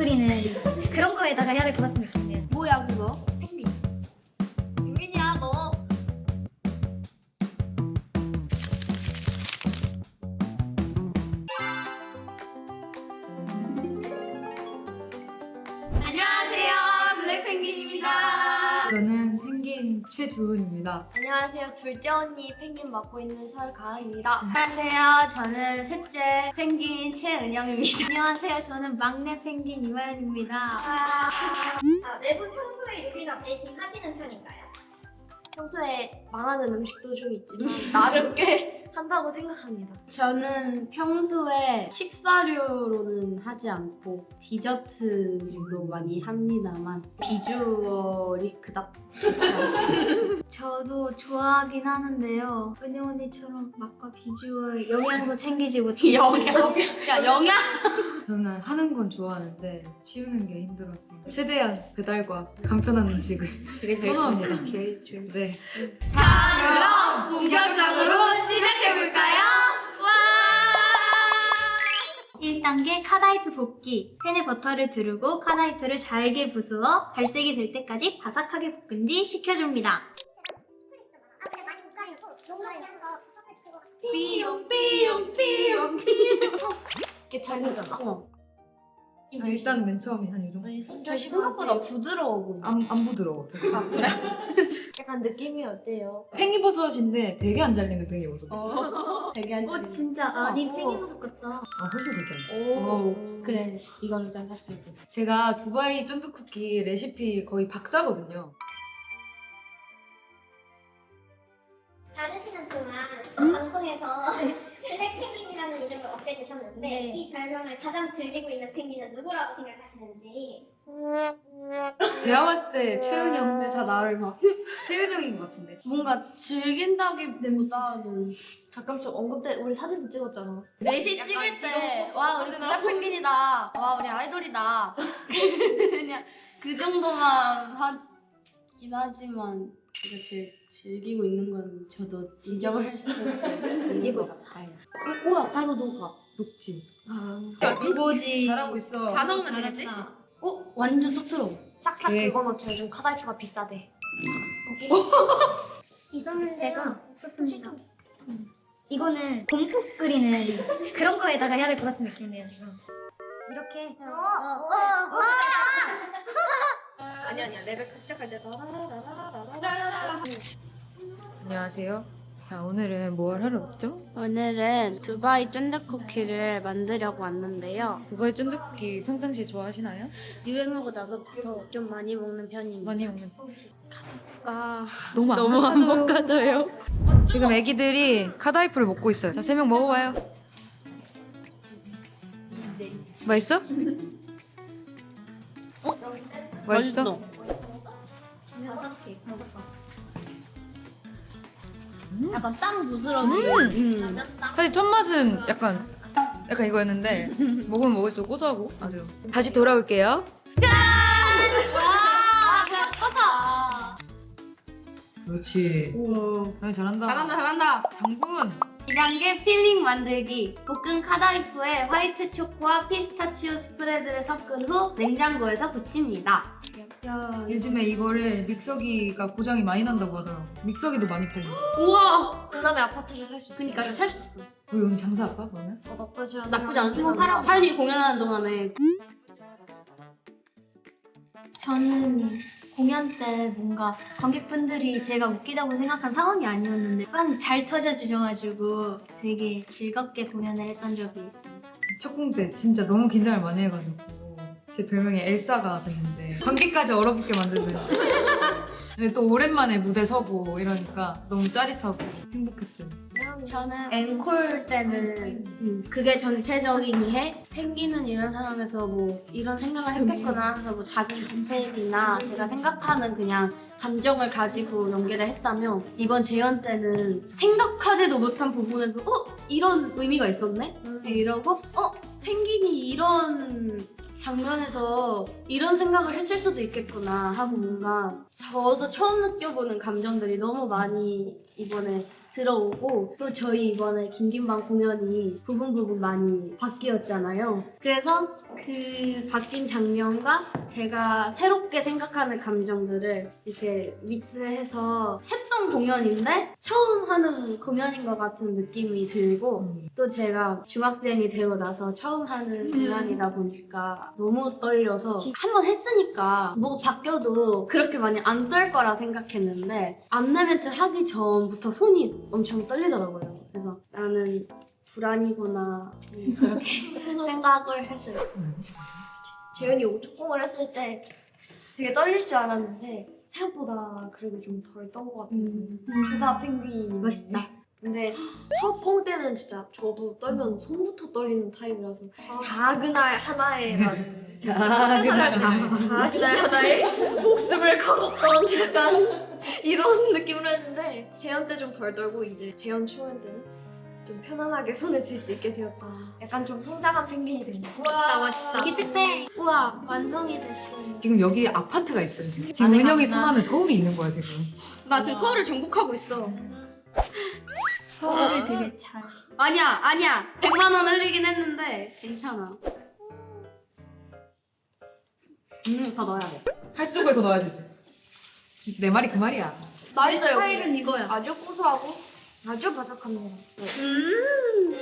끓이는 그런 거에다가 해야 될 것 같은 느낌이에요. 뭐야 그거? 최주은입니다. 안녕하세요 둘째 언니 펭귄 맡고 있는 설가은입니다. 안녕하세요 저는 셋째 펭귄 최은영입니다. 안녕하세요. 저는 막내 펭귄 이화연입니다. 아, 네분 평소에 요리나 베이킹 하시는 편인가요? 평소에 망하는 음식도 좀 있지만 나름 꽤 한다고 생각합니다. 저는 평소에 식사류로는 하지 않고 디저트로 많이 합니다만 비주얼이 그닥 좋지 않습니다. 저도 좋아하긴 하는데요. 은영 언니처럼 맛과 비주얼 영양도 챙기지 못해요. 영양. 야 영양. 저는 하는 건 좋아하는데 치우는 게 힘들어서 최대한 배달과 간편한 음식을 선호합니다. 네. 자 그럼 본격적으로 시작 해 볼까요? 1단계 카다이프 볶기. 팬에 버터를 두르고 카다이프를 잘게 부수어 발색이 될 때까지 바삭하게 볶은 뒤 식혀줍니다. 삐용 삐용 삐용 이게 잘 되잖아. 어. 아, 일단 맨 처음에 한이 정도. 아니 진짜 생각보다 부드러워 보인다. 안, 안 부드러워. 아 그래? 약간 느낌이 어때요? 팽이버섯인데 되게 안 잘리는 팽이버섯. 어. 되게 한 어 진짜 아 니 어. 팽이버섯 같다. 아, 훨씬 잘 잘려. 오 그래 이거를 잘랐을 때. 제가 두바이 쫀득 쿠키 레시피 거의 박사거든요. 다른 시간 동안 방송에서 블랙펭귄 이라는 이름을 얻게 되셨는데 네. 이 별명을 가장 즐기고 있는 펭귄은 누구라고 생각하시는지 제가 봤을 때 최은영. 네, 다 나를 막 최은영인 것 같은데. 뭔가 즐긴다기보다는 가끔씩 언급돼 우리 사진도 찍었잖아. 넷이 약간 찍을 때 와 우리 블랙 펭귄이다 와 우리 아이돌이다 그냥 그 정도만 하 긴 하지만 제가 제일 즐기고 있는 건 저도 인정할 수 없는 즐기고 것 같아요 어, 우와 바로 녹아 녹지. 이거지. 잘하고 있어. 다 넣으면 되겠지? 어? 완전 쏙 들어 싹싹 오케이. 긁어놓자 요즘 카다이프가 비싸대. 있었는데가 없었습니다. 이거는 곰국 끓이는 그런 거에다가 해야 될 것 같은 느낌이에요 지금. 이렇게 아니 아니야 레베카 시작할 때 안녕하세요. 자, 오늘은 뭘 하러 왔죠? 오늘은 두바이 쫀득 쿠키를 만들려고 왔는데요 두바이 쫀득 쿠키 평상시에 좋아하시나요? 유행하고 나서부터 좀 많이 먹는 편입니다 많이 먹는. 가 너무 안 너무 안 먹어져요 지금 애기들이 카다이프를 먹고 있어요. 자, 세 명 먹어봐요. 맛있어? 맛있어? 약간 빵 부스러기 음. 사실 첫 맛은 약간 약간 이거였는데 먹으면 먹을수록 고소하고 아주. 다시 돌아올게요. 그렇지. 아, 잘한다. 잘한다 잘한다 장군. 2단계 필링 만들기 볶은 카다이프에 화이트 초코와 피스타치오 스프레드를 섞은 후 냉장고에서 부칩니다 야 요즘에 이거를 믹서기가 고장이 많이 난다고 하더라고. 믹서기도 많이 팔려. 우와 그다음에 아파트를 살 수 있어. 그니까 이거 살수 있어 우리 오늘 장사할까 그러면? 어, 나쁘지 않아. 나쁘지 않은 이거 팔아. 생각 하연이 공연하는 동안에 저는 공연 때 뭔가 관객분들이 제가 웃기다고 생각한 상황이 아니었는데 빵 잘 터져 주셔가지고 되게 즐겁게 공연을 했던 적이 있습니다. 첫 공 때 진짜 너무 긴장을 많이 해가지고 제 별명이 엘사가 됐는데 관객까지 얼어붙게 만드는 근데 또 오랜만에 무대 서고 이러니까 너무 짜릿하고 행복했어요 저는 앵콜 때는 음, 그게 전체적인 이해 펭귄은 이런 상황에서 뭐 이런 생각을 했겠구나 하면서 뭐 자기 자책이나 제가 생각하는 그냥 감정을 가지고 연기를 했다면 이번 재연 때는 생각하지도 못한 부분에서 어? 이런 의미가 있었네? 이러고 어? 펭귄이 이런 장면에서 이런 생각을 했을 수도 있겠구나 하고 뭔가 저도 처음 느껴보는 감정들이 너무 많이 이번에 들어오고 또 저희 이번에 긴긴방 공연이 부분 부분 많이 바뀌었잖아요. 그래서 그 바뀐 장면과 제가 새롭게 생각하는 감정들을 이렇게 믹스해서 했 던 공연인데 처음 하는 공연인 것 같은 느낌이 들고 또 제가 중학생이 되고 나서 처음 하는 공연이다 보니까 너무 떨려서 한 번 했으니까 뭐가 바뀌어도 그렇게 많이 안 떨 거라 생각했는데 안내멘트 하기 전부터 손이 엄청 떨리더라고요. 그래서 나는 불안이구나 음, 그렇게 생각을 했어요. 재현이 오초공을 했을 때 되게 떨릴 줄 알았는데 생각보다 그래도 좀 덜 떤 것 같아서 조다 펭귄 멋있다. 근데 첫공 때는 진짜 저도 떨면 손부터 떨리는 타입이라서 작은 알 하나에 난 진짜 첫대사를 할때 작은 알 하나에 목숨을 걸었던 약간 이런 느낌으로 했는데 재현 때 좀 덜 떨고 이제 재현 초연 때는 좀 편안하게 손에 들 수 있게 되었다 약간 좀 성장한 펭귄이 된다 멋있다 멋있다 여기 특배. 우와 완성이 됐어요. 지금 여기 아파트가 있어요 지금. 지금 안에 은영이 가구나. 손 안에 서울이 있는 거야 지금. 나 지금 서울을 정복하고 있어. 서울을 되게 잘. 아니야 아니야 100만 원 흘리긴 했는데 괜찮아. 음 더 넣어야 돼. 한쪽을 더 넣어야 돼. 내 말이 그 말이야. 맛있어요 스타일은 이거야. 아주 고소하고 아주 바삭합니다 음.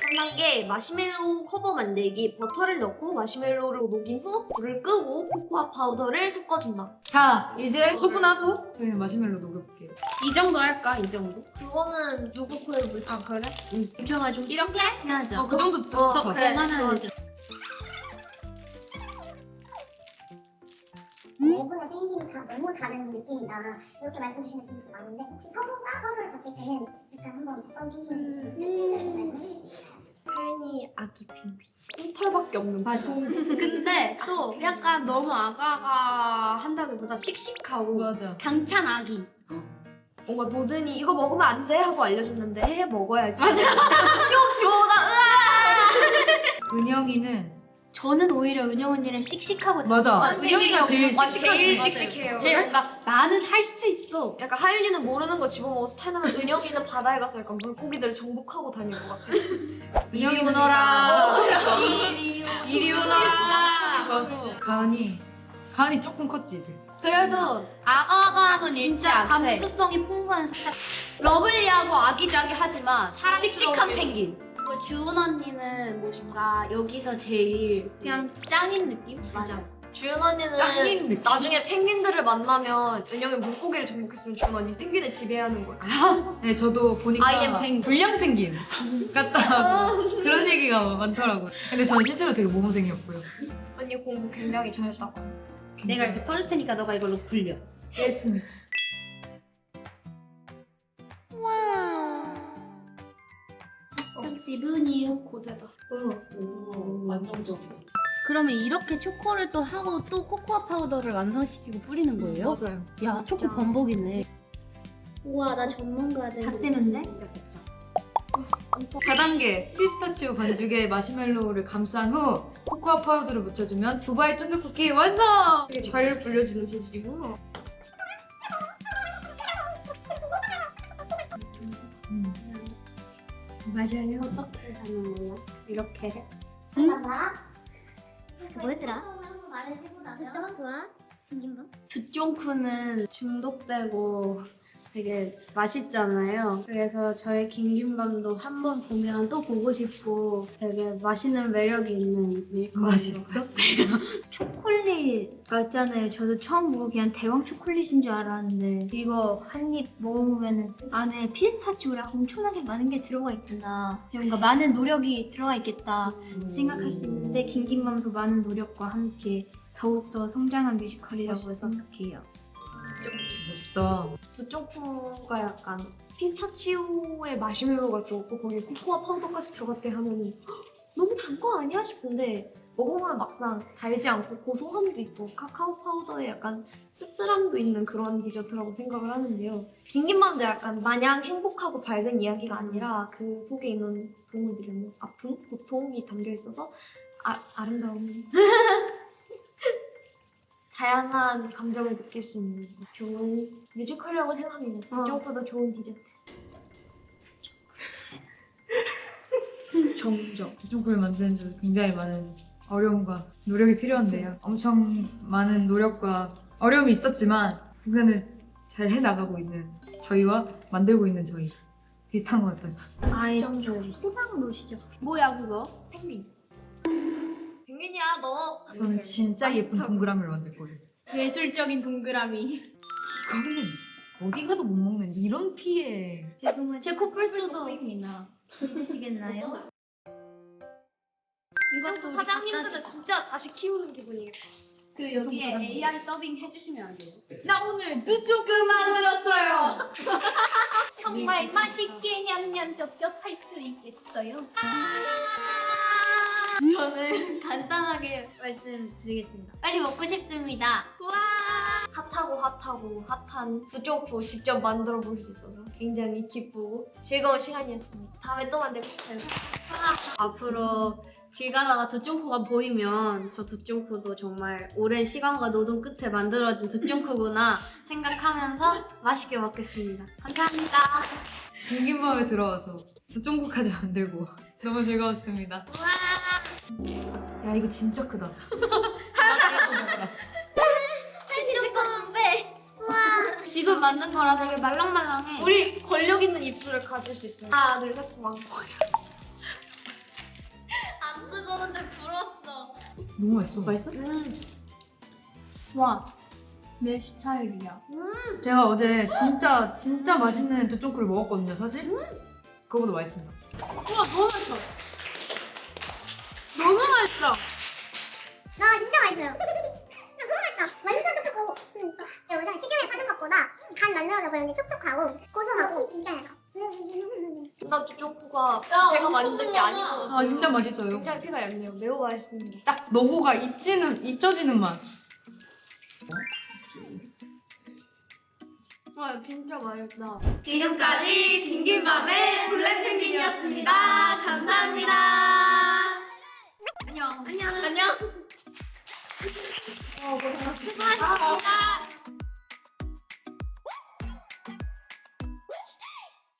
끝난 게 마시멜로우 커버 만들기 버터를 넣고 마시멜로우를 녹인 후 불을 끄고 코코아 파우더를 섞어준다 자 이제 소분하고 저희는 마시멜로 녹여볼게요. 이 정도 할까 이 정도? 그거는 누구 코에 물? 아 그래? 입혀가 좀 이렇게? 해야죠. 어 그 정도 어, 써봐. 그래. 얼마나 되 죠? 내부는 펭귄이 다 너무 다른 느낌이다 이렇게 말씀 주시는 분들이 많은데 혹시 서로가 서로를 봤을 때는 약간 한번 어떤 펭귄인지 좀 말씀해 주실 수 있나요? 하연이 아기 펭귄 털밖에 없는 맞아. 근데 또 약간 너무 아가가 한다기보다 씩씩하고 맞아. 당찬 아기. 뭔가 노든이 이거 먹으면 안 돼 하고 알려줬는데 해 먹어야지 맞아. 뿅 지워가 은영이는 저는 오히려 은영 언니는 씩씩하고 맞아. 아, 은영이가 제일 아, 씩씩하게 제일 맞아요. 씩씩해요 제일 뭔가 나는 할 수 있어. 약간 하윤이는 모르는 거 집어먹어서 탈나면 은영이는 바다에 가서 약간 물고기들을 정복하고 다닐 것 같아 은영이 오너라. 이리 이리 오너라. 좋아서 가은이 가은이 조금 컸지 이제. 그래도 아가가는 잃지 진짜 않대. 감수성이 풍부한 살짝 러블리하고 아기자기하지만 씩씩한 펭귄. 그리고 주은 언니는 뭔가 여기서 제일 그냥 짱인 느낌? 맞아. 주윤 언니는 짱인 느낌. 나중에 펭귄들을 만나면 은영이 물고기를 정복했으면 주윤 언니 펭귄을 지배하는 거지 네 저도 보니까 I am 펭귄. 불량 펭귄 같다고 그런 얘기가 많더라고요. 근데 전 실제로 되게 모범생이었고요. 언니 공부 굉장히 잘했다고 내가 이렇게 퍼줄 테니까 너가 이걸로 굴려. 했습니다. 지분이요. 고대다 그러면 이렇게 초코를 또 하고 또 코코아 파우더를 완성시키고 뿌리는 거예요? 맞아요. 야 초코 범벅이네. 우와 나 전문가 다 뜨는데? 4단계 피스타치오 반죽에 마시멜로우를 감싼 후 코코아 파우더를 묻혀주면 두바이 쫀득 쿠키 완성! 되게 잘 불려지는 재질이구나 맞아요. 어떻게 하는 거야? 이렇게 해? 봐봐 그 뭐였더라? 점프와 펭귄방? 두쫑쿠는 중독되고 되게 맛있잖아요. 그래서 저희 긴김밤도 한 번 보면 또 보고 싶고 되게 맛있는 매력이 있는 것 맛있어? 초콜릿 맞잖아요. 저도 처음 보고 그냥 대왕 초콜릿인 줄 알았는데 이거 한 입 먹어보면 안에 피스타치오랑 엄청나게 많은 게 들어가 있구나. 뭔가 많은 노력이 들어가 있겠다 생각할 수 있는데 긴긴맘도 많은 노력과 함께 더욱더 성장한 뮤지컬이라고 멋있어. 생각해요. 멋있다. 두쪽푸가 약간 피스타치오에 마시멜로가 들어있고 거기에 코코아 파우더까지 들어갔대 하면 너무 단 거 아니야 싶은데 먹어보면 막상 달지 않고 고소함도 있고 카카오 파우더에 약간 씁쓸함도 있는 그런 디저트라고 생각을 하는데요. 빙긴맘도 약간 마냥 행복하고 밝은 이야기가 아니라 그 속에 있는 동물들의 뭐 아픔, 고통이 담겨 있어서 아, 아름다움. 다양한 감정을 느낄 수 있는 좋은 뮤지컬이라고 생각합니다. 어. 무조건 좋은 디저트. 정적. 두종국을 만드는 데 굉장히 많은 어려움과 노력이 필요한데요. 엄청 많은 노력과 어려움이 있었지만 공연을 잘 해나가고 있는 저희와 만들고 있는 저희 비슷한 것 같아요. 아예 점점. 소방으로 시작. 뭐야 그거? 펭귄. 펭귄이야 너. 저는 진짜 예쁜 동그라미를 만들 거예요. 예술적인 동그라미. 이거는 어디 가도 못 먹는 이런 피해. 죄송해요. 제 코뿔소도 보입니다. 믿으시겠나요? 이것도 사장님들은 진짜 자식 키우는 기분이겠다. 그 여기에 AI 더빙 해주시면 안 돼요? 나 오늘 누조그 만들었어요. 정말 맛있게 냠냠 쩝쩝할 수 있겠어요? 저는 간단하게 말씀드리겠습니다. 빨리 먹고 싶습니다. 핫하고 핫하고 핫한 두종프 직접 만들어 볼 수 있어서 굉장히 기쁘고 즐거운 시간이었습니다. 다음에 또 만들고 싶어요. 앞으로 길 가다가 두쫑쿠가 보이면 저 두쫑쿠도 정말 오랜 시간과 노동 끝에 만들어진 두쫑쿠구나 생각하면서 맛있게 먹겠습니다. 감사합니다. 공긴마을에 들어와서 두종국까지 만들고 너무 즐거웠습니다. 야 이거 진짜 크다. 조금 빼. 지금 만든 거라 되게 말랑말랑해. 우리 권력 있는 입술을 가질 수 있어요. 하나, 둘, 셋, 왕. 안 뜨거운데 불었어. 너무 맛있어. 맛있어? 와, 내 스타일이야. 제가 어제 진짜 진짜 맛있는 두종국을 먹었거든요, 사실. 그거보다 맛있습니다. 우와 너무 맛있어. 너무 맛있어. 나 진짜 맛있어요. 너무 맛있다. 완전 촉촉하고. 음. 우선 식용유 파는 것보다 간 만들어서 그런지 촉촉하고 고소하고 진짜 약간. 나 야, 제가 만든 게. 아니고 아 진짜 맛있어요. 굉장히 피가 얇네요. 매우 맛있습니다. 딱 노고가 잊지는 잊혀지는 맛. 와 진짜 맛있다. 지금까지 긴긴맘의 블랙펭귄이었습니다. 감사합니다. 안녕. 안녕. 안녕. 어, 고생하셨습니다.